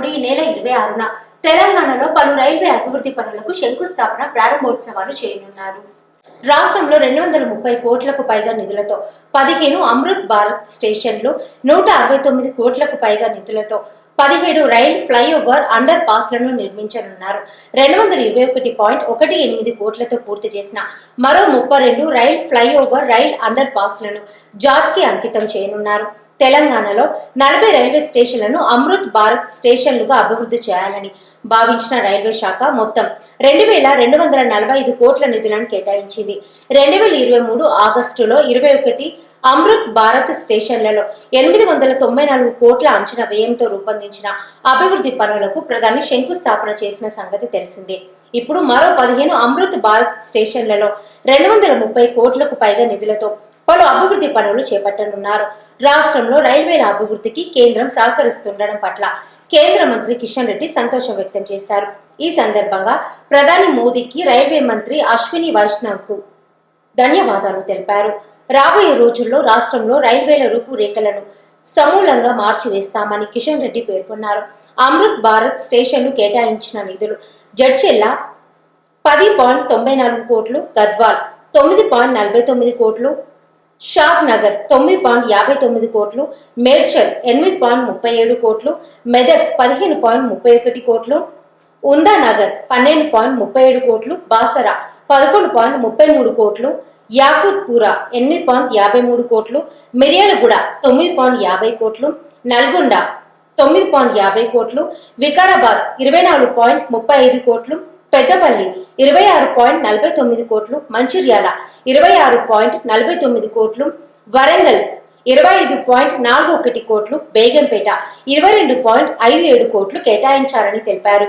మూడు ఈ నెల ఇరవై ఆరున తెలంగాణలో పలు రైల్వే అభివృద్ధి పనులకు శంకుస్థాపన ప్రారంభోత్సవాలు చేయనున్నారు. రాష్ట్రంలో రెండు వందల ముప్పై కోట్లకు పైగా నిధులతో పదిహేను అమృత్ భారత్ స్టేషన్లు నూట అరవై తొమ్మిది కోట్లకు పైగా నిధులతో పదిహేడు రైల్ ఫ్లైఓవర్ అండర్ పాస్లను నిర్మించనున్నారు. రెండు వందల ఇరవై ఒకటి పాయింట్ ఒకటి ఎనిమిది కోట్లతో పూర్తి చేసిన మరో ముప్పై రెండు రైల్ ఫ్లైఓవర్ రైల్ అండర్ పాస్లను జాతికి అంకితం చేయనున్నారు. తెలంగాణలో నలభై రైల్వే స్టేషన్లను అమృత్ భారత్ స్టేషన్లుగా అభివృద్ధి చేయాలని భావించిన రైల్వే శాఖ మొత్తం రెండు వేల రెండు వందల నలభై ఐదు కోట్ల నిధులను కేటాయించింది. రెండు వేల ఇరవై మూడు ఆగస్టులో ఇరవై ఒకటి అమృత్ భారత్ స్టేషన్లలో ఎనిమిది వందల తొంభై నాలుగు కోట్ల అంచనా వ్యయంతో రూపొందించిన అభివృద్ధి పనులకు ప్రధాని శంకుస్థాపన చేసిన సంగతి తెలిసిందే. ఇప్పుడు మరో పదిహేను అమృత్ భారత్ స్టేషన్లలో రెండు వందల ముప్పై కోట్లకు పైగా నిధులతో పలు అభివృద్ధి పనులు చేపట్టనున్నారు. రాష్ట్రంలో రైల్వేల అభివృద్ధికి కేంద్రం సహకరిస్తుండడం పట్ల కేంద్ర మంత్రి కిషన్ రెడ్డి సంతోషం వ్యక్తం చేశారు. ఈ సందర్భంగా ప్రధాని మోదీకి రైల్వే మంత్రి అశ్విని వైష్ణవ్కు ధన్యవాదాలు తెలిపారు. రాబోయే రోజుల్లో రాష్ట్రంలో రైల్వేల రూపురేఖలను సమూలంగా మార్చివేస్తామని కిషన్ రెడ్డి పేర్కొన్నారు. అమృత్ భారత్ స్టేషన్లు కేటాయించిన నిధులు జడ్చెల్లా పది పాయింట్ తొంభై నాలుగు కోట్లు గద్వాల్ తొమ్మిది పాయింట్ నలభై తొమ్మిది కోట్లు షాద్ నగర్ తొమ్మిది పాయింట్ యాభై తొమ్మిది కోట్లు మేడ్చల్ ఎనిమిది పాయింట్ ముప్పై ఏడు కోట్లు మెదక్ పదిహేను పాయింట్ ముప్పై ఒకటి కోట్లు ఉందా నగర్ పన్నెండు పాయింట్ ముప్పై ఏడు కోట్లు బాసరా పదకొండు పాయింట్ ముప్పై మూడు కోట్లు యాకూత్పురా ఎనిమిది పాయింట్ యాభై మూడు కోట్లు మిర్యాలగూడ తొమ్మిది పాయింట్ యాభై కోట్లు నల్గొండ తొమ్మిది పాయింట్ యాభై కోట్లు వికారాబాద్ ఇరవై నాలుగు పాయింట్ ముప్పై ఐదు కోట్లు పెద్దపల్లి ఇరవై ఆరు పాయింట్ నలభై తొమ్మిది కోట్లు మంచిర్యాల ఇరవై ఆరు పాయింట్ నలభై తొమ్మిది కోట్లు వరంగల్ ఇరవై ఐదు పాయింట్ నాలుగు ఒకటి కోట్లు బేగంపేట ఇరవై రెండు పాయింట్ ఐదు ఏడు కోట్లు కేటాయించారని తెలిపారు.